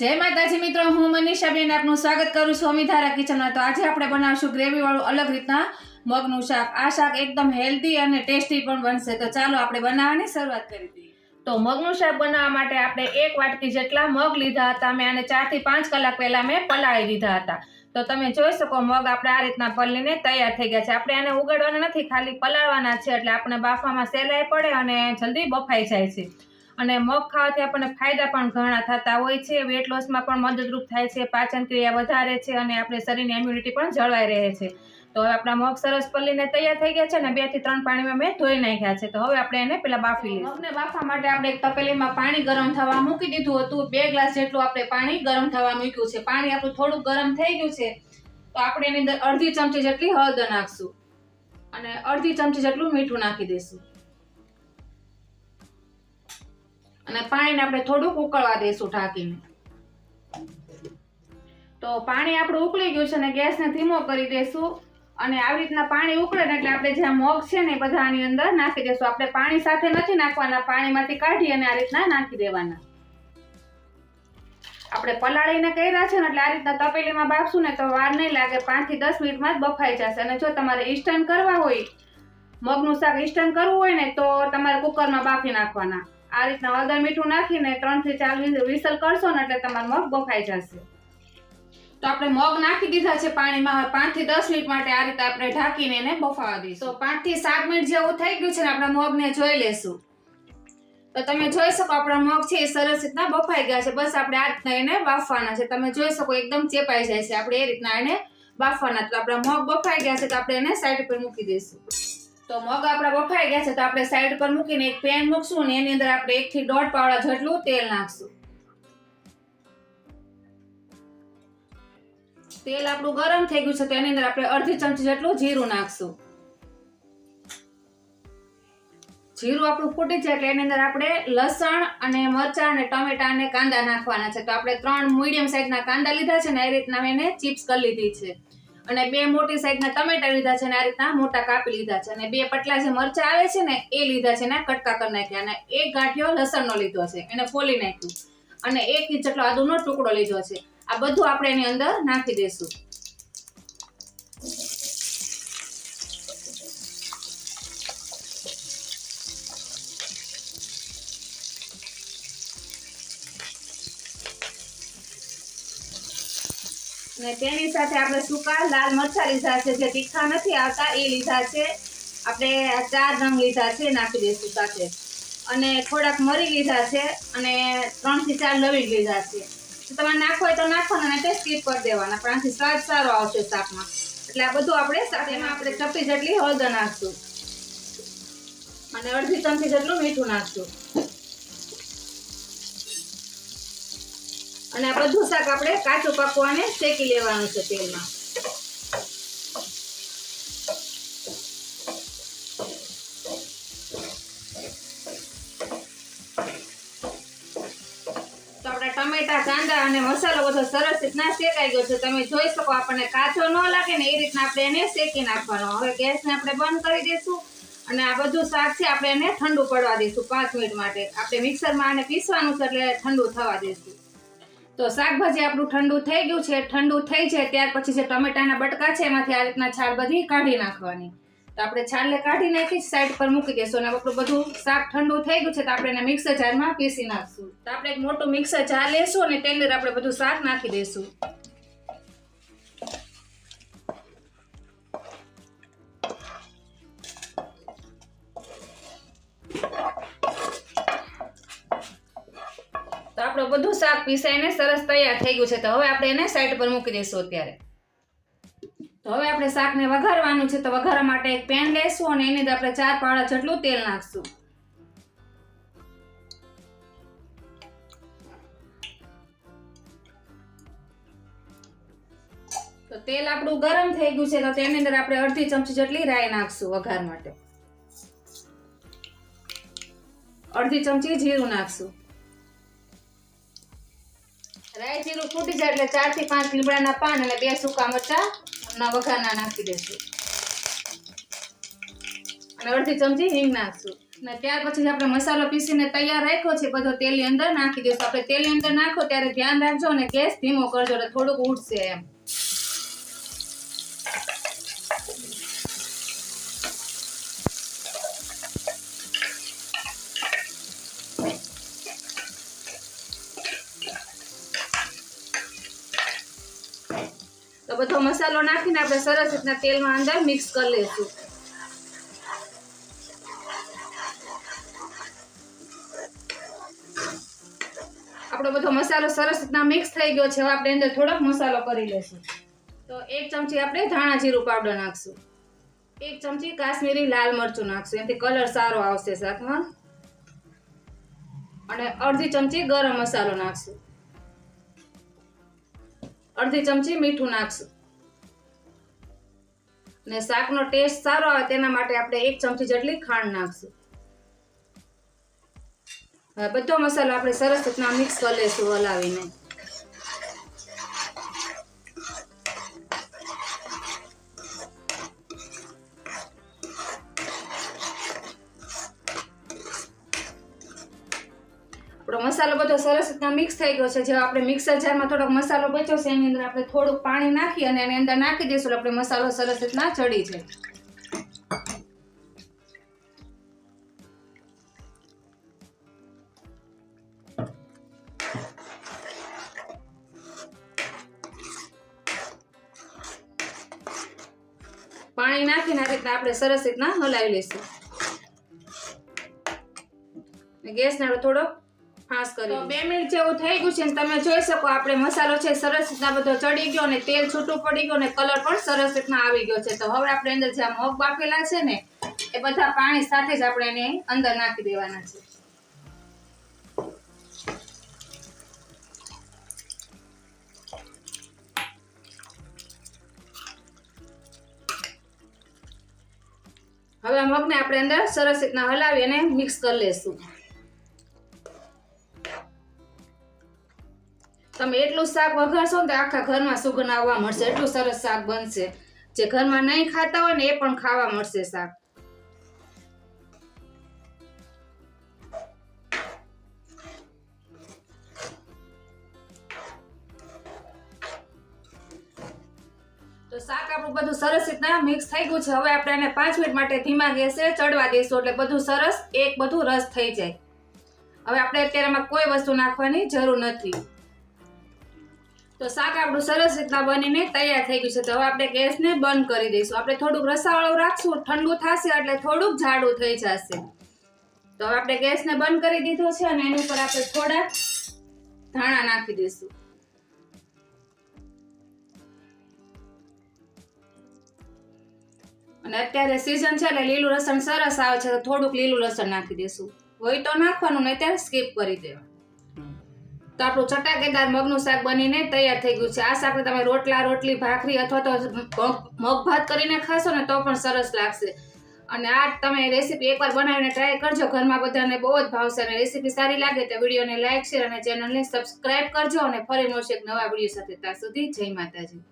જય માતાજી મિત્રો, હું મનીષાબેન આપનું સ્વાગત કરું છું અમિધારા કિચનમાં. તો આજે આપણે બનાવશું ગ્રેવીવાળું અલગ રીતના મગનું શાક. આ શાક એકદમ હેલ્ધી અને ટેસ્ટી પણ બનશે. તો ચાલો આપણે બનાવવાની શરૂઆત કરી દઈએ. તો મગનું શાક બનાવવા માટે આપણે એક વાટકી જેટલા મગ લીધા હતા. મેં આને ચારથી પાંચ કલાક પહેલાં મેં પલાળી દીધા હતા. તો તમે જોઈ શકો મગ આપણે આ રીતના પલીને તૈયાર થઈ ગયા છે. આપણે આને ઉગાડવાના નથી, ખાલી પલાળવાના છે. એટલે આપણે બાફવામાં સહેલાઈ પડે અને જલ્દી બફાઈ જાય છે. અને મગ ખાવાથી આપણને ફાયદા પણ ઘણા થતા હોય છે. વેટ લોસમાં પણ મદદરૂપ થાય છે. પાચન ક્રિયા વધારે છે અને આપણે શરીરની ઇમ્યુનિટી પણ જળવાઈ રહે છે. તો હવે આપણા મગ સરસ પલ્લીને તૈયાર થઈ ગયા છે અને બેથી ત્રણ પાણીમાં મેં ધોઈ નાખ્યા છે. તો હવે આપણે એને પેલા બાફી લઈએ મગને બાફવા માટે આપણે એક તપેલીમાં પાણી ગરમ થવા મૂકી દીધું હતું. બે ગ્લાસ જેટલું આપણે પાણી ગરમ થવા મૂક્યું છે. પાણી આપણું થોડું ગરમ થઈ ગયું છે. તો આપણે એની અંદર અડધી ચમચી જેટલી હળદર નાખશું. અને અડધી ચમચી જેટલું મીઠું નાખી દઈશું. અને પાણીને આપણે થોડુંક ઉકળવા દઈશું ઢાંકીને. તો પાણી આપણું ઉકળી ગયું છે અને ગેસને ધીમો કરી દઈશું. અને આવી રીતના પાણી ઉકળે ને એટલે આપણે જ્યાં મગ છે ને એ બધા આની અંદર નાખી દઈશું. આપણે પાણી સાથે નથી નાખવાના, પાણીમાંથી કાઢી અને આ રીતના નાખી દેવાના. આપણે પલાળીને કર્યા છે ને એટલે આ રીતના તપેલીમાં બાફશું ને તો વાર નહીં લાગે, પાંચથી દસ મિનિટમાં જ બફાઈ જશે. અને જો તમારે ઇસ્ટર્ન કરવા હોય, મગનું શાક ઇસ્ટર્ન કરવું હોય ને તો તમારે કુકરમાં બાફી નાખવાના. આ રીતના હળદર મીઠું નાખીને ત્રણથી ચાર વિસલ કરશો ને એટલે તમારું મગ બફાઈ જશે. તો આપણે મગ નાખી દીધા છે પાણીમાં. પાંચથી દસ મિનિટ માટે આ રીતે આપણે ઢાંકીને એને બફાવા દઈશું. પાંચથી સાત મિનિટ જેવું થઈ ગયું છે ને આપણા મગને જોઈ લેશું. તો તમે જોઈ શકો આપણા મગ છે એ સરસ રીતના બફાઈ ગયા છે. બસ આપણે આ રીતના એને બાફવાના છે. તમે જોઈ શકો એકદમ ચેપાઈ જાય છે. આપણે એ રીતના એને બાફવાના તો આપણા મગ બફાઈ ગયા છે તો આપણે એને સાઈડ ઉપર મૂકી દઈશું. તો મગ આપણા બફાઈ ગયા છે, તો આપણે સાઈડ પર મૂકીને એક પેન મૂકશું ને એની અંદર આપણે એક થી દોઢ પાવડા જેટલું તેલ નાખશું. તેલ આપણું ગરમ થઈ ગયું છે, તો એની અંદર આપણે અડધી ચમચી જેટલું જીરું નાખશું. જીરું આપણું ફૂટી જાય એટલે એની અંદર આપણે લસણ અને મરચાં અને ટમેટા અને કાંદા નાખવાના છે. તો આપણે ત્રણ મીડિયમ સાઈઝના કાંદા લીધા છે ને, એ રીતના મેં ચિપ્સ કરી લીધી છે. અને બે મોટી સાઈઝના ટમેટા લીધા છે ને આ રીતના મોટા કાપી લીધા છે અને બે પટલા જે મરચાં આવે છે ને એ લીધા છે ને કટકા કરી નાખ્યા અને એક ગાંઠિયો લસણનો લીધો છે, એને ફોલી નાખ્યું. અને એક ઇંચ જેટલો આદુનો ટુકડો લીધો છે. આ બધું આપણે એની અંદર નાખી દઈશું. અને તેની સાથે આપણે સૂકા લાલ મરચાં લીધા છે. જે તીખા નથી આવતા, એ લીધા છે. આપણે ચાર રંગ લીધા છે, નાખી દઈશું સાથે. અને થોડાક મરી લીધા છે અને ત્રણથી ચાર લવિંગ લીધા છે. તમારે નાખવો હોય તો નાખવાના નહીં તો સ્કીપ કરી દેવાના, પણ આનાથી સ્વાદ સારો આવશે શાકમાં. એટલે આ બધું આપણે સાથે એમાં આપણે ચપટી જેટલી હળદર નાખશું. અને અડધી ચમચી જેટલું મીઠું નાખશું. અને આ બધું શાક આપણે કાચું પાકવાને શેકી લેવાનું છે તેલમાં. ટમેટા, કાંદા અને મસાલો બધો સરસ રીતના શેકાઈ ગયો છે. તમે જોઈ શકો આપણને કાચો ન લાગે ને એ રીતના આપણે એને શેકી નાખવાનો. હવે ગેસને આપણે બંધ કરી દઈશું અને આ બધું શાક છે આપણે એને ઠંડુ પડવા દઈશું પાંચ મિનિટ માટે. આપણે મિક્સરમાં આને પીસવાનું છે એટલે ઠંડુ થવા દઈશું. તો શાકભાજી આપણું ઠંડુ થઈ ગયું છે, ઠંડુ થઈ જાય ત્યાર પછી જે ટમેટાના બટકા છે, એમાંથી આ રીતના છાલ બધી કાઢી નાખવાની. તો આપણે છાલને કાઢી નાખી સાઈડ પર મૂકી દઈશું અને આપણું બધું શાક ઠંડુ થઈ ગયું છે, તો આપણે એને મિક્સર જારમાં પીસી નાખશું. તો આપણે એક મોટું મિક્સર જાર લેશું અને તેની અંદર આપણે બધું શાક નાખી દઈશું. બધું શાક પીસાઈને સરસ તૈયાર થઈ ગયું છે. તો હવે આપણે એને સાઈડ પર મૂકી દઈશું અત્યારે. તો હવે આપણે શાકને વઘારવાનું છે. તો વઘારવા માટે એક પેન લેશું અને એની અંદર આપણે ચાર પાવડા જેટલું તેલ નાખશું. તો તેલ આપણું ગરમ થઈ ગયું છે. તો તેની અંદર આપણે અડધી ચમચી જેટલી રાઈ નાખશું વઘાર માટે. અડધી ચમચી જીરું નાખશું. રાઈ જીરું ફૂટી જાય એટલે ચારથી પાંચ લીમડાના પાન અને બે સૂકા મરચા ના વઘારના નાખી દેશું અને અડધી ચમચી હિંગ નાખશું. ને ત્યાર પછી આપણે મસાલો પીસીને તૈયાર રાખ્યો છે, બધો તેલની અંદર નાખી દઈશું. આપણે તેલની અંદર નાખો ત્યારે ધ્યાન રાખજો અને ગેસ ધીમો કરજો એટલે થોડુંક ઉઠશે એમ. તો મસાલો નાખીને આપણે સરસ રીતના તેલમાં અંદર મિક્સ કરી લઈશું આપણો બધો મસાલો સરસ રીતના મિક્સ થઈ ગયો છે. હવે આપણે અંદર થોડોક મસાલો કરી લઈશું તો એક ચમચી આપણે ધાણા જીરું પાવડર નાખશું. એક ચમચી કાશ્મીરી લાલ મરચું નાખશું. એનાથી કલર સારો આવશે શાકમાં અને અડધી ચમચી ગરમ મસાલો નાખશું. અડધી ચમચી મીઠું નાખશું. ને શાકનો ટેસ્ટ સારો આવે તેના માટે આપણે એક ચમચી જેટલી ખાંડ નાખશું. હવે બધો મસાલો આપણે સરસ રીતના મિક્સ કરી લઈશું હલાવીને. આપણો મસાલો બધો સરસ રીતના મિક્સ થઈ ગયો છે. જે આપણે મિક્સર જારમાં થોડોક મસાલો બચ્યો છે, એની અંદર આપણે થોડુંક પાણી નાખી અને એની અંદર નાખી દઈશું આપણે મસાલો સરસ રીતના ચડી જાય. પાણી નાખીને આ રીતના આપણે સરસ રીતના હલાવી લઈશું. ગેસને આપણે થોડો ફાસ કરી બે મિનિટ જેવું થઈ ગયું છે તમે જોઈ શકો આપણે મસાલો છે સરસ રીતના બધો ચડી ગયો અને તેલ છૂટું પડી ગયું અને કલર પણ સરસ રીતના આવી ગયો છે. તો હવે આપણે અંદર જે મગ બાફેલા છે ને એ બધા પાણી સાથે જ આપણે એને અંદર નાખી દેવાના છે. હવે આ મગને આપણે અંદર સરસ રીતના હલાવી અને મિક્સ કરી લેશું. તમે એટલું શાક વઘારશો ને તો આખા ઘરમાં સુગંધ આવવા મળશે. એટલું સરસ શાક બનશે. જે ઘરમાં નહીં ખાતા હોય ને એ પણ ખાવા મળશે શાક. તો શાક આપણું બધું સરસ રીતના મિક્સ થઈ ગયું છે. હવે આપણે એને પાંચ મિનિટ માટે ધીમા ગેસે ચડવા દઈશું એટલે બધું સરસ, એક બધું રસ થઈ જાય. હવે આપણે અત્યારે કોઈ વસ્તુ નાખવાની જરૂર નથી. તો શાક આપણું સરસ રીતના બનીને તૈયાર થઈ ગયું છે. તો હવે આપણે ગેસને બંધ કરી દઈશું. આપણે થોડુંક રસાવાળું રાખશું, ઠંડુ થશે એટલે થોડુંક જાડું થઈ જશે. તો હવે આપણે ગેસને બંધ કરી દીધો છે અને એની ઉપર આપણે થોડા ધાણા નાખી દઈશું. અને અત્યારે સિઝન છે એટલે લીલું લસણ સરસ આવે છે, તો થોડુંક લીલું લસણ નાખી દઈશું. હોય તો નાખવાનું, નહીં ત્યારે સ્કીપ કરી દેવાનું. તો આપણું ચટાકેદાર મગનું શાક બનીને તૈયાર થઈ ગયું છે. આ શાકને તમે રોટલા, રોટલી, ભાખરી અથવા તો મગ ભાત કરીને ખાશો ને તો પણ સરસ લાગશે. અને આ તમે રેસીપી એકવાર બનાવીને ટ્રાય કરજો. ઘરમાં બધાને બહુ જ ભાવશે અને રેસીપી સારી લાગે તો વિડીયોને લાઇક શેર અને ચેનલને સબસ્ક્રાઇબ કરજો અને ફરી મળશે એક નવા વીડિયો સાથે. ત્યાં સુધી જય માતાજી.